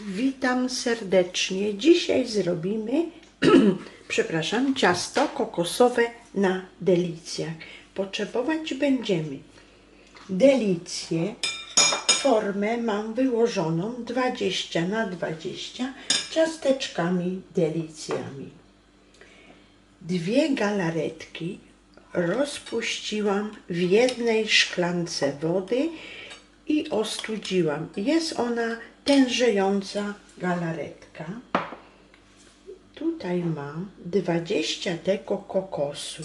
Witam serdecznie. Dzisiaj zrobimy, przepraszam, ciasto kokosowe na delicjach. Potrzebować będziemy delicje. Formę mam wyłożoną 20 na 20 ciasteczkami delicjami. Dwie galaretki rozpuściłam w jednej szklance wody i ostudziłam. Jest ona tężejąca galaretka. Tutaj mam 20 deko kokosu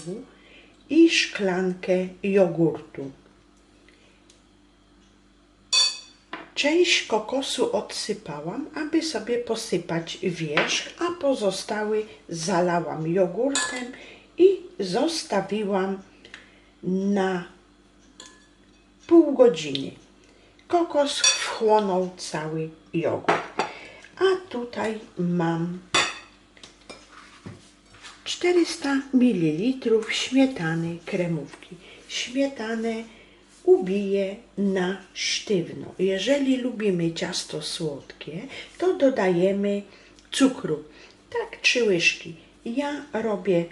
i szklankę jogurtu. Część kokosu odsypałam, aby sobie posypać wierzch, a pozostały zalałam jogurtem i zostawiłam na pół godziny. Kokos wchłonął cały jogurt. A tutaj mam 400 ml śmietany kremówki. Śmietanę ubiję na sztywno. Jeżeli lubimy ciasto słodkie, to dodajemy cukru. Tak, trzy łyżki. Ja robię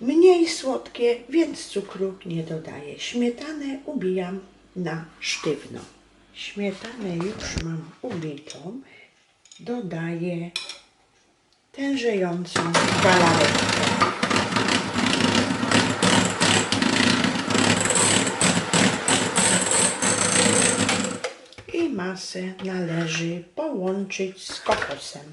mniej słodkie, więc cukru nie dodaję. Śmietanę ubijam na sztywno. Śmietanę już mam ubitą. Dodaję tężejącą galaretkę. I masę należy połączyć z kokosem.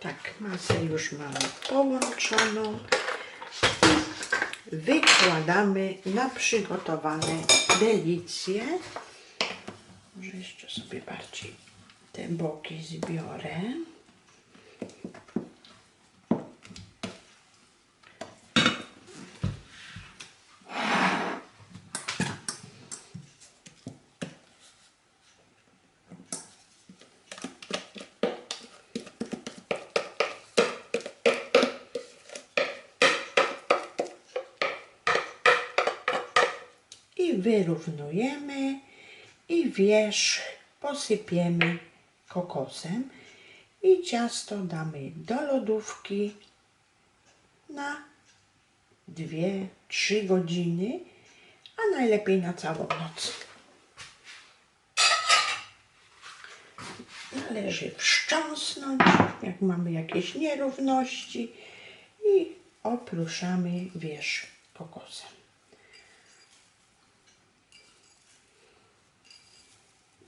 Tak, masę już mamy połączoną. Wykładamy na przygotowane delicje. Może jeszcze sobie bardziej te boki zbiorę. I wyrównujemy i wierzch posypiemy kokosem i ciasto damy do lodówki na 2-3 godziny, a najlepiej na całą noc. Należy wstrząsnąć, jak mamy jakieś nierówności i opruszamy wierzch kokosem.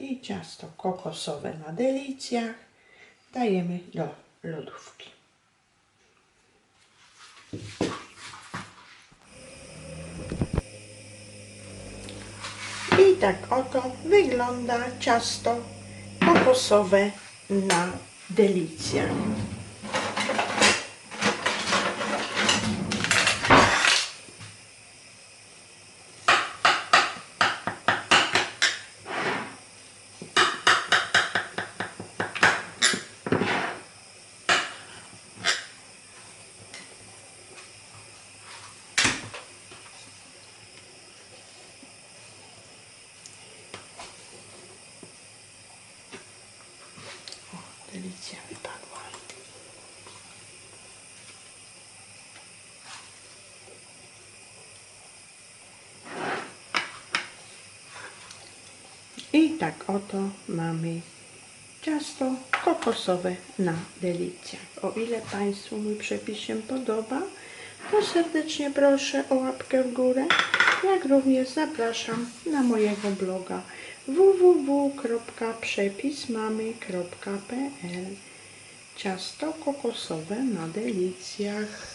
I ciasto kokosowe na delicjach dajemy do lodówki. I tak oto wygląda ciasto kokosowe na delicjach. O, delicja wypadła. I tak oto mamy ciasto kokosowe na delicjach. O ile Państwu mój przepis się podoba, to serdecznie proszę o łapkę w górę, jak również zapraszam na mojego bloga www.przepismamy.pl ciasto kokosowe na delicjach.